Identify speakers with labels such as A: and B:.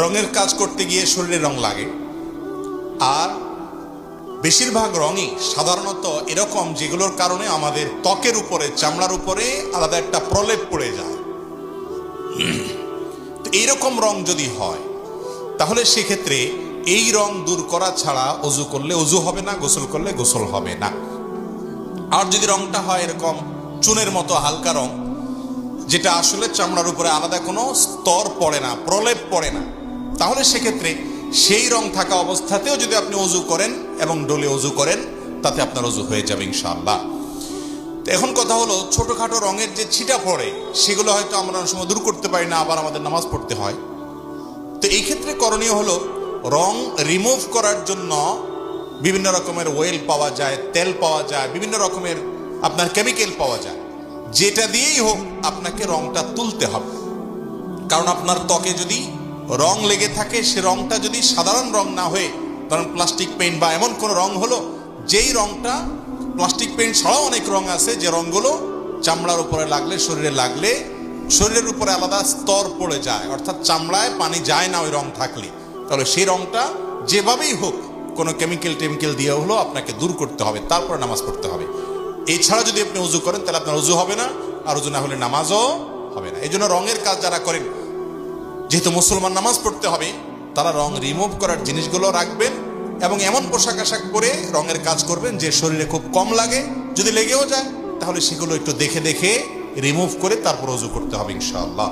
A: রঙের কাজ করতে গিয়ে শরীরে রং লাগে। আর বেশিরভাগ রঙই সাধারণত এরকম যেগুলোর কারণে আমাদের ত্বকের উপরে, চামড়ার উপরে আলাদা একটা প্রলেপ পড়ে যায়। তো এইরকম রং যদি হয়, তাহলে সেক্ষেত্রে এই রং দূর করা ছাড়া অজু করলে অজু হবে না, গোসল করলে গোসল হবে না। আর যদি রংটা হয় এরকম চুনের মতো হালকা রং যেটা আসলে চামড়ার উপরে আলাদা কোনো স্তর পড়ে না, প্রলেপ পড়ে না। তাহলে সেক্ষেত্রে সেই রং থাকা অবস্থাতেও যদি আপনি অজু করেন এবং ডলে অজু করেন, তাতে আপনার অজু হয়ে যাবে ইনশাআল্লাহ। এখন কথা হলো, ছোটোখাটো রঙের যে ছিটা পড়ে, সেগুলো হয়তো আমরা সময় দূর করতে পারি না, আবার আমাদের নামাজ পড়তে হয়। তো এই ক্ষেত্রে করণীয় হলো, রং রিমুভ করার জন্য বিভিন্ন রকমের ওয়েল পাওয়া যায়, তেল পাওয়া যায়, বিভিন্ন রকমের আপনার কেমিক্যাল পাওয়া যায়। যেটা দিয়েই হোক আপনাকে রংটা তুলতে হবে। কারণ আপনার ত্বকে যদি রং লেগে থাকে, সে রংটা যদি সাধারণ রং না হয়ে ধরেন প্লাস্টিক পেইন্ট বা এমন কোনো রং হলো, যেই রংটা, প্লাস্টিক পেইন্ট ছাড়াও অনেক রং আছে, যে রংগুলো চামড়ার উপরে লাগলে, শরীরে লাগলে, শরীরের উপরে আলাদা স্তর পড়ে যায়, অর্থাৎ চামড়ায় পানি যায় না ওই রং থাকলে। তাহলে সেই রংটা যেভাবেই হোক, কোনো কেমিক্যাল টেমিক্যাল দিয়ে হলো আপনাকে দূর করতে হবে, তারপরে নামাজ পড়তে হবে। এছাড়া যদি আপনি উজু করেন, তাহলে আপনার উজু হবে না, আর উজু না হলে নামাজও হবে না। এই জন্য রঙের কাজ যারা করেন, যেহেতু মুসলমান নামাজ পড়তে হবে, তারা রং রিমুভ করার জিনিসগুলো রাখবেন এবং এমন পোশাক আশাক পরে রঙের কাজ করবেন যে শরীরে খুব কম লাগে। যদি লেগেও যায়, তাহলে সেগুলো একটু দেখে দেখে রিমুভ করে তারপর উজু করতে হবে ইনশাআল্লাহ।